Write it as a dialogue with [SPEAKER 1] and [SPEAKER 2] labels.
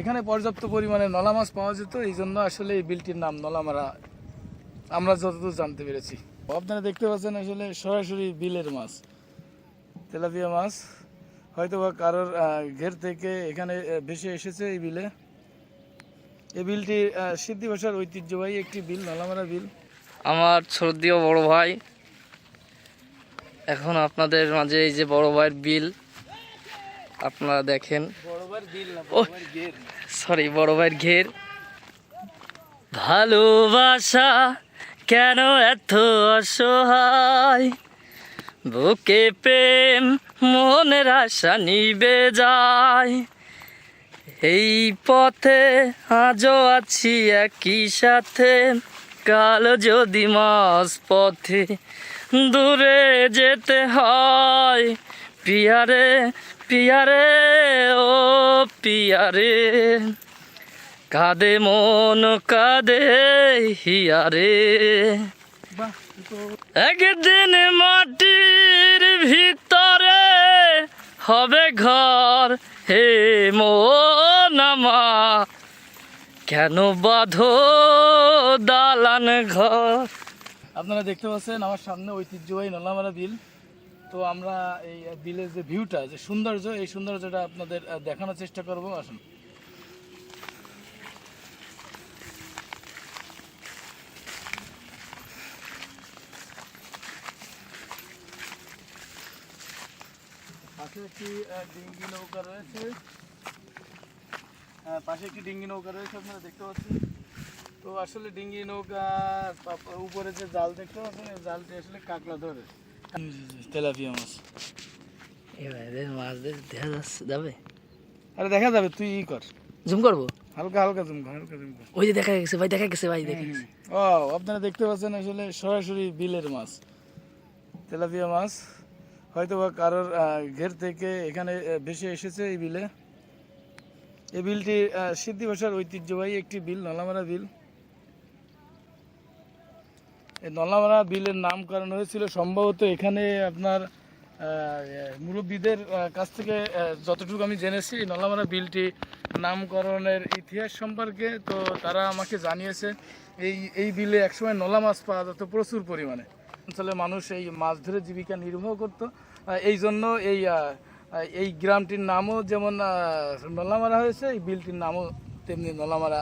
[SPEAKER 1] এখানে পর্যাপ্ত পরিমাণে নলা মাছ পাওয়া যেত এই জন্য আসলে এই বিলটির নাম নলামারা আমরা যতদূর জানতে পেরেছি। আপনারা দেখতে পাচ্ছেন আসলে সরাসরি বিলের মাছ তেলাপিয়া মাছ। হয়তো বা কারোর ঘের থেকে এখানে ভেসে এসেছে এই বিলে। এই বিলটি সিদ্ধি ভাষার ঐতিহ্যবাহী একটি বিল নলামারা বিল।
[SPEAKER 2] আমার সর্দিও বড় ভাই এখন আপনাদের মাঝে এই যে বড় ভাইয়ের বিল আপনারা দেখেন।
[SPEAKER 1] না
[SPEAKER 2] সরি বড় ভাইয়ের ঘের। ভালোবাসা কেন এত অসহায়? বুকে প্রেম, মনের আশা নিবে যায়। এই পথে আজও আছি একই সাথে। কাল যদি মাস পথে দূরে যেতে হয় পিয়ারে পিয়ারে ও পিয়ারে। কাদে মন কাদে হিয়ারে। একদিন মাটির ভিতরে হবে ঘর হে মোনামা কেন বাঁধো দালান ঘর?
[SPEAKER 1] আপনারা দেখতে পাচ্ছেন আমার সামনে ঐতিহ্যবাহী নলামারা বিল। তো আমরা এই বিলের যে ভিউটা যে সৌন্দর্য, এই সৌন্দর্যটা আপনাদের দেখানোর চেষ্টা করব, আসুন। পাশে একটি ডিঙ্গি নৌকা রয়েছে। পাশে একটি ডিঙ্গি নৌকা রয়েছে, আপনারা দেখতে পাচ্ছেন। তো আসলে ডিঙ্গি নৌকা উপরে যে জাল দেখতে পাচ্ছেন, এই জালটি আসলে কাঁকড়া ধরে। তেলাপিয়া মাছ।
[SPEAKER 2] এবারে মাছ দেখা যাচ্ছে যাবে।
[SPEAKER 1] আরে দেখা যাবে তুই ই কর।
[SPEAKER 2] জুম করব?
[SPEAKER 1] হালকা হালকা জুম কর হালকা জুম কর।
[SPEAKER 2] ওই যে দেখা গেছে ভাই দেখা গেছে ভাই দেখা গেছে
[SPEAKER 1] ও আপনারা দেখতে পাচ্ছেন আসলে সরাসরি বিলের মাছ। তেলাপিয়া মাছ। হয়তো বা কারোর ঘের থেকে এখানে ভেসে এসেছে এই বিলে। এই বিলটি সিদ্ধি ভাষার ঐতিহ্যবাহী একটি বিল নলামারা বিল। এই নলামারা বিলের নামকরণ হয়েছিল। সম্ভবত এখানে আপনার মুরব্বীদের কাছ থেকে যতটুকু আমি জেনেছি, এই নলামারা বিলটি নামকরণের ইতিহাস সম্পর্কে, তো তারা আমাকে জানিয়েছে, এই এই বিলে একসময় নলা মাছ পাওয়া যেত প্রচুর পরিমাণে। অঞ্চলে মানুষ এই মাছ ধরে জীবিকা নির্বাহ করত। এই জন্য এই এই গ্রামটির নামও যেমন নলামারা হয়েছে, এই বিলটির নামও তেমনি নলামারা